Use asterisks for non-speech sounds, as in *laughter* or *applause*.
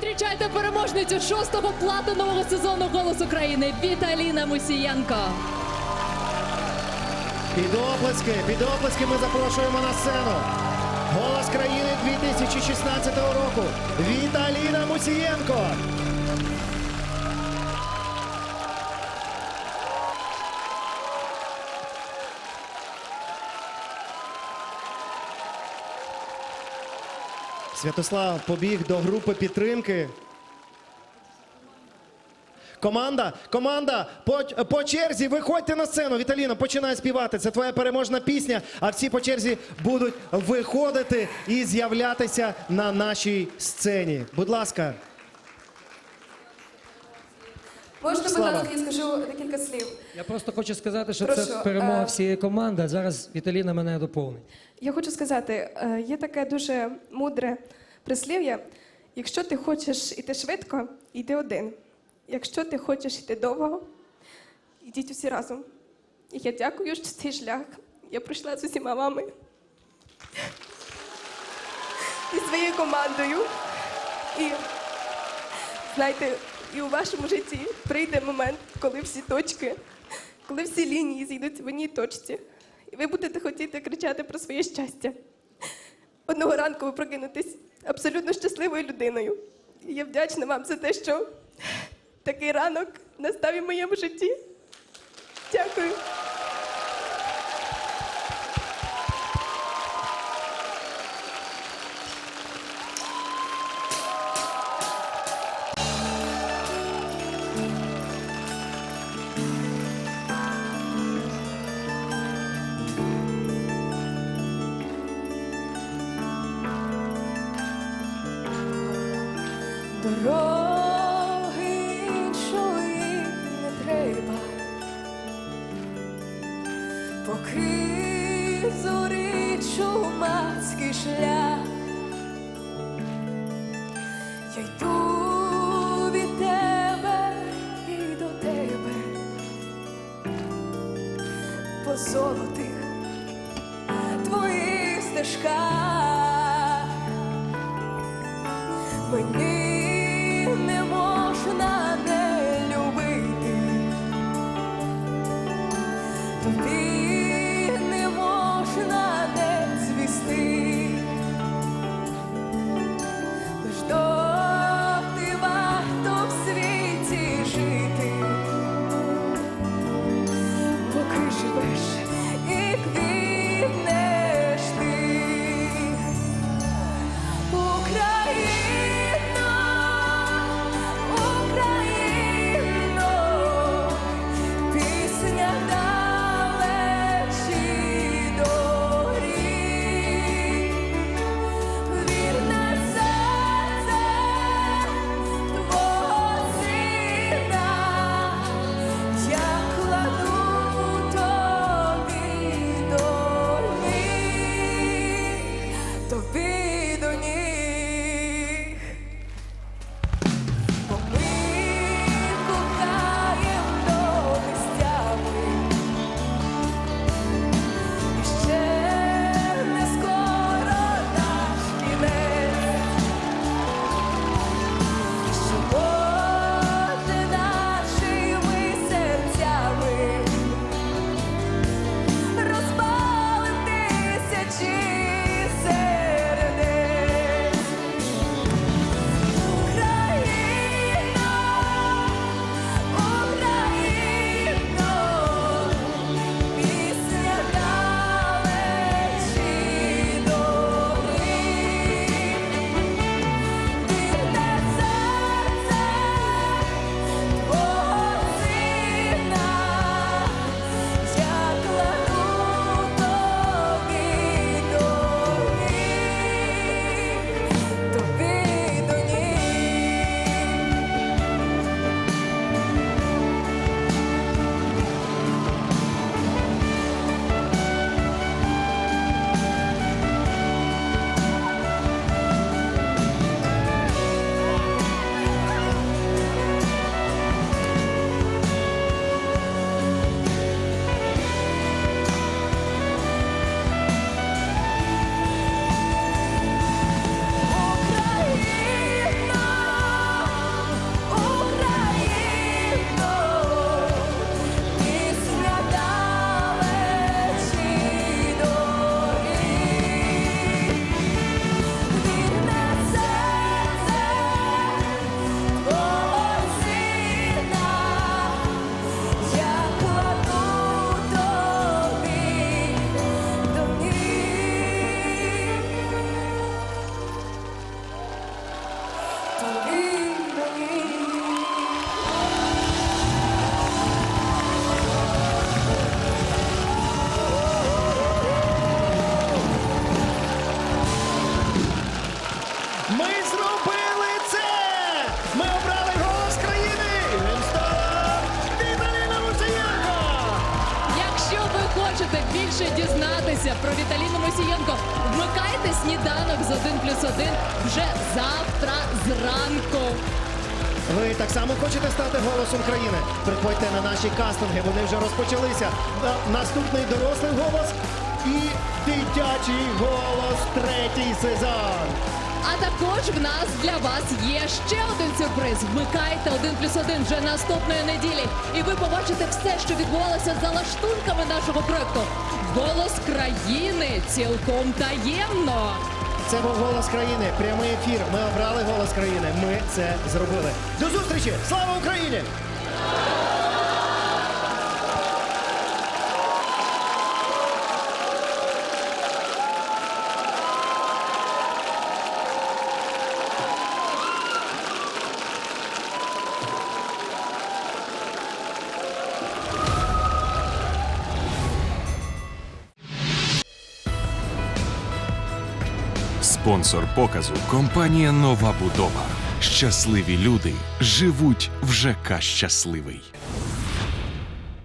Зустрічайте переможницю шостого платинового сезону «Голос України» Віталіна Мусієнко. Під оплески, під оплески ми запрошуємо на сцену. Голос країни 2016 року. Віталіна Мусієнко. Святослав побіг до групи підтримки. Команда, команда, по, по черзі виходьте на сцену. Віталіна, починай співати. Це твоя переможна пісня. А всі по черзі будуть виходити і з'являтися на нашій сцені. Будь ласка, Можна, будь ласка, я скажу декілька слів. Я просто хочу сказати, що Прошу, це перемога е, всієї команди. а Зараз Віталіна мене доповнить. Я хочу сказати, е, є таке дуже мудре прислів'я. Якщо ти хочеш іти швидко, йди один. Якщо ти хочеш йти довго, йдіть усі разом. І я дякую, що цей шлях я пройшла з усіма вами *laughs* і своєю командою. І знаєте, і у вашому житті прийде момент, коли всі точки, коли всі лінії зійдуть в одній точці, і ви будете хотіти кричати про своє щастя. Одного ранку ви прокинетесь абсолютно щасливою людиною. І я вдячна вам за те, що такий ранок настав і в моєму житті. Дякую. Дороги іншої не треба, поки зорить чумацький шлях. Я йду від тебе і до тебе по золотих твоїх стежках. Мені не можна дізнатися про Віталіну Мосієнко, вмикайте сніданок з 1 плюс 1 вже завтра зранку. Ви так само хочете стати голосом країни? Приходьте на наші кастинги, вони вже розпочалися. Наступний дорослий голос і дитячий голос третій сезон. Також в нас для вас є ще один сюрприз. Вмикайте 1 плюс 1 вже наступної неділі. І ви побачите все, що відбувалося за лаштунками нашого проекту. Голос країни цілком таємно. Це був голос країни. Прямий ефір. Ми обрали голос країни. Ми це зробили. До зустрічі! Слава Україні! Спонсор показу компанія Нова Будова. Щасливі люди живуть в ЖК Щасливий.